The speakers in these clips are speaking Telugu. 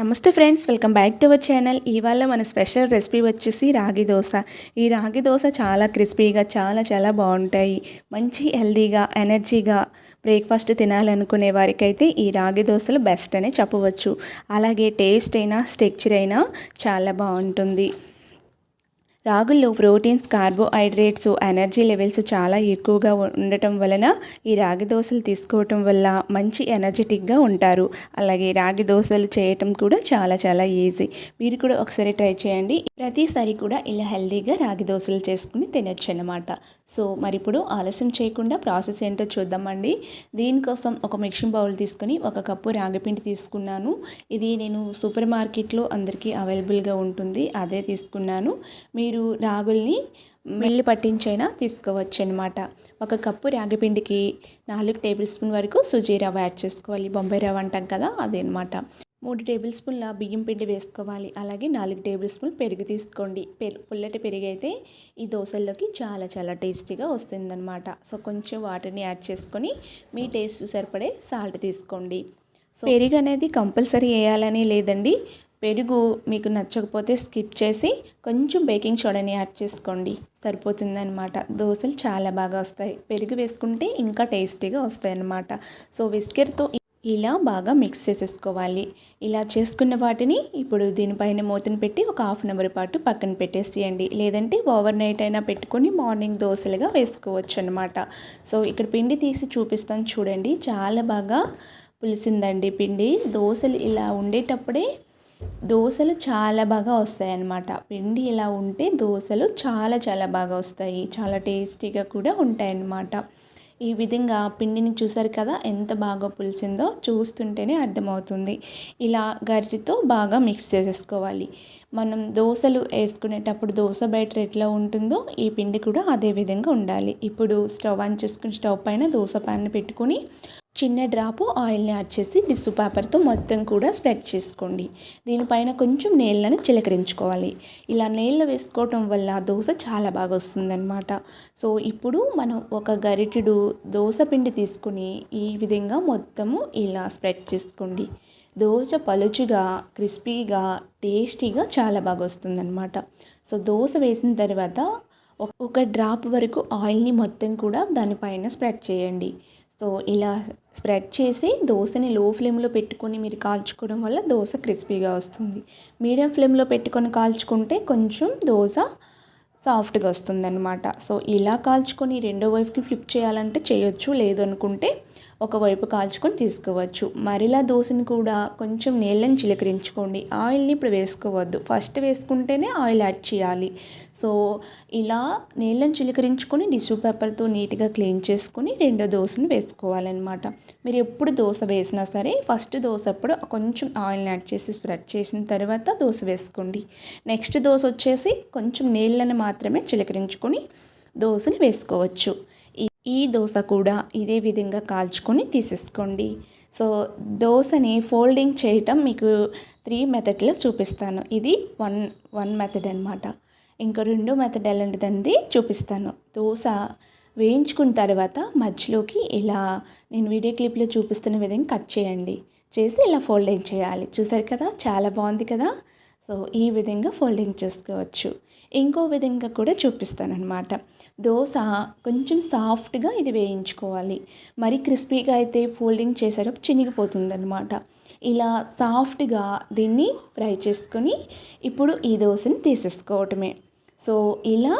నమస్తే friends welcome back to our channel. ఇవాళ మన స్పెషల్ రెసిపీ వచ్చేసి రాగి దోశ. ఈ రాగి దోశ చాలా క్రిస్పీగా చాలా చాలా బాగుంటాయి. మంచి హెల్దీగా ఎనర్జీగా బ్రేక్ఫాస్ట్ తినాలనుకునే వారికైతే ఈ రాగి దోశలు బెస్ట్ అనే చెప్పవచ్చు. అలాగే టేస్ట్ అయినా స్టెక్చర్ అయినా చాలా బాగుంటుంది. రాగుల్లో ప్రోటీన్స్ కార్బోహైడ్రేట్స్ ఎనర్జీ లెవెల్స్ చాలా ఎక్కువగా ఉండటం వలన ఈ రాగి దోశలు తీసుకోవటం వల్ల మంచి ఎనర్జెటిక్గా ఉంటారు. అలాగే రాగి దోశలు చేయటం కూడా చాలా చాలా ఈజీ. మీరు కూడా ఒకసారి ట్రై చేయండి. ప్రతిసారి కూడా ఇలా హెల్దీగా రాగి దోశలు చేసుకుని తినచ్చు అన్నమాట సో మరి ఇప్పుడు ఆలస్యం చేయకుండా ప్రాసెస్ ఏంటో చూద్దామండి. దీనికోసం ఒక మిక్సింగ్ బౌల్ తీసుకొని ఒక కప్పు రాగిపిండి తీసుకున్నాను. ఇది నేను సూపర్ మార్కెట్లో అందరికీ అవైలబుల్గా ఉంటుంది. అదే తీసుకున్నాను. మీరు రాగుల్ని మిల్లి పట్టించైనా తీసుకోవచ్చు అనమాట ఒక కప్పు రాగిపిండికి నాలుగు టేబుల్ స్పూన్ వరకు సుజీ రవ్వ యాడ్ చేసుకోవాలి. బొంబాయి రవ్వ అంటాం కదా అదనమాట మూడు టేబుల్ స్పూన్ల బియ్యం పిండి వేసుకోవాలి. అలాగే నాలుగు టేబుల్ స్పూన్ పెరుగు తీసుకోండి. పెరుగు పుల్లటి పెరుగు అయితే ఈ దోశల్లోకి చాలా చాలా టేస్టీగా వస్తుందన్నమాట. సో కొంచెం వాటర్ని యాడ్ చేసుకొని మీ టేస్ట్ సరిపడే సాల్ట్ తీసుకోండి. సో పెరుగు అనేది కంపల్సరీ వేయాలని లేదండి. పెరుగు మీకు నచ్చకపోతే స్కిప్ చేసి కొంచెం బేకింగ్ సోడాని యాడ్ చేసుకోండి. సరిపోతుందన్నమాట. దోశలు చాలా బాగా వస్తాయి. పెరుగు వేసుకుంటే ఇంకా టేస్టీగా వస్తాయి అన్నమాట సో విస్కెర్తో ఇలా బాగా మిక్స్ చేసేసుకోవాలి. ఇలా చేసుకున్న వాటిని ఇప్పుడు దీనిపైన మూతను పెట్టి ఒక హాఫ్ అన్ అవర్ పాటు పక్కన పెట్టేసేయండి. లేదంటే ఓవర్ నైట్ అయినా పెట్టుకొని మార్నింగ్ దోశలుగా వేసుకోవచ్చు అనమాట సో ఇక్కడ పిండి తీసి చూపిస్తాను చూడండి. చాలా బాగా పులిసిందండి పిండి. దోశలు ఇలా ఉండేటప్పుడే దోశలు చాలా బాగా వస్తాయి అన్నమాట పిండి ఇలా ఉంటే దోశలు చాలా చాలా బాగా వస్తాయి. చాలా టేస్టీగా కూడా ఉంటాయి అన్నమాట ఈ విధంగా పిండిని చూసారు కదా ఎంత బాగా పులిసిందో చూస్తుంటేనే అర్థమవుతుంది. ఇలా గరిటితో బాగా మిక్స్ చేసేసుకోవాలి. మనం దోశలు వేసుకునేటప్పుడు దోశ బ్యాటర్ ఎట్లా ఉంటుందో ఈ పిండి కూడా అదే విధంగా ఉండాలి. ఇప్పుడు స్టవ్ ఆన్ చేసుకుని స్టవ్ పైన దోశ ప్యాన్ పెట్టుకొని చిన్న డ్రాపు ఆయిల్ని యాడ్ చేసి టిష్యూ పేపర్తో మొత్తం కూడా స్ప్రెడ్ చేసుకోండి. దీనిపైన కొంచెం నీళ్ళని చిలకరించుకోవాలి. ఇలా నీళ్ళు వేసుకోవటం వల్ల దోశ చాలా బాగా వస్తుందన్నమాట. సో ఇప్పుడు మనం ఒక గరిటెడు దోశ పిండి తీసుకుని ఈ విధంగా మొత్తము ఇలా స్ప్రెడ్ చేసుకోండి. దోశ పలుచుగా క్రిస్పీగా టేస్టీగా చాలా బాగా వస్తుందన్నమాట. సో దోశ వేసిన తర్వాత ఒక డ్రాప్ వరకు ఆయిల్ని మొత్తం కూడా దానిపైన స్ప్రెడ్ చేయండి. సో ఇలా స్ప్రెడ్ చేసి దోశని లో ఫ్లేమ్లో పెట్టుకొని మీరు కాల్చుకోవడం వల్ల దోశ క్రిస్పీగా వస్తుంది. మీడియం ఫ్లేమ్లో పెట్టుకొని కాల్చుకుంటే కొంచెం దోశ సాఫ్ట్గా వస్తుందన్నమాట. సో ఇలా కాల్చుకొని రెండో వైపుకి ఫ్లిప్ చేయాలంటే చేయొచ్చు లేదనుకుంటే ఒకవైపు కాల్చుకొని తీసుకోవచ్చు. మరిలా దోశని కూడా కొంచెం నీళ్ళని చిలకరించుకోండి. ఆయిల్ని ఇప్పుడు వేసుకోవద్దు. ఫస్ట్ వేసుకుంటేనే ఆయిల్ యాడ్ చేయాలి. సో ఇలా నీళ్ళని చిలకరించుకొని టిష్యూ పేపర్తో నీట్గా క్లీన్ చేసుకొని రెండో దోశను వేసుకోవాలన్నమాట. మీరు ఎప్పుడు దోశ వేసినా సరే ఫస్ట్ దోశ అప్పుడు కొంచెం ఆయిల్ని యాడ్ చేసి స్ప్రెడ్ చేసిన తర్వాత దోశ వేసుకోండి. నెక్స్ట్ దోశ వచ్చేసి కొంచెం నీళ్ళని మాత్రమే చిలకరించుకొని దోశని వేసుకోవచ్చు. ఈ దోశ కూడా ఇదే విధంగా కాల్చుకొని తీసేసుకోండి. సో దోశని ఫోల్డింగ్ చేయటం మీకు త్రీ మెథడ్లో చూపిస్తాను. ఇది వన్ వన్ మెథడ్ అనమాట ఇంకా రెండో మెథడ్ ఎలాంటిదండి చూపిస్తాను. దోశ వేయించుకున్న తర్వాత మధ్యలోకి ఇలా నేను వీడియో క్లిప్లో చూపిస్తున్న విధంగా కట్ చేయండి. చేసి ఇలా ఫోల్డింగ్ చేయాలి? చూసారు కదా? చాలా బాగుంది కదా? సో ఈ విధంగా ఫోల్డింగ్ చేసుకోవచ్చు. ఇంకో విధంగా కూడా చూపిస్తానమాట దోశ కొంచెం సాఫ్ట్గా ఇది వేయించుకోవాలి. మరి క్రిస్పీగా అయితే ఫోల్డింగ్ చేసేటప్పుడు చినిగిపోతుంది అనమాట ఇలా సాఫ్ట్గా దీన్ని ఫ్రై చేసుకొని ఇప్పుడు ఈ దోశని తీసేసుకోవటమే. సో ఇలా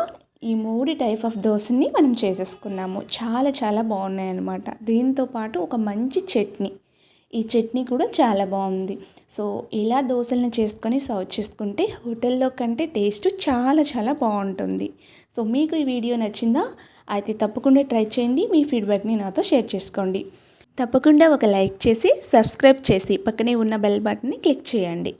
ఈ మూడు టైప్ ఆఫ్ దోశని మనం చేసేసుకున్నాము. చాలా చాలా బాగున్నాయి అన్నమాట దీంతో పాటు ఒక మంచి చట్నీ. ఈ చట్నీ కూడా చాలా బాగుంది. సో ఇలా దోశలను చేసుకొని సర్వ్ చేసుకుంటే హోటల్లో కంటే టేస్ట్ చాలా చాలా బాగుంటుంది. సో మీకు ఈ వీడియో నచ్చిందా? అయితే తప్పకుండా ట్రై చేయండి. మీ ఫీడ్బ్యాక్ని నాతో షేర్ చేసుకోండి. తప్పకుండా ఒక లైక్ చేసి సబ్స్క్రైబ్ చేసి పక్కనే ఉన్న బెల్ బటన్ని క్లిక్ చేయండి.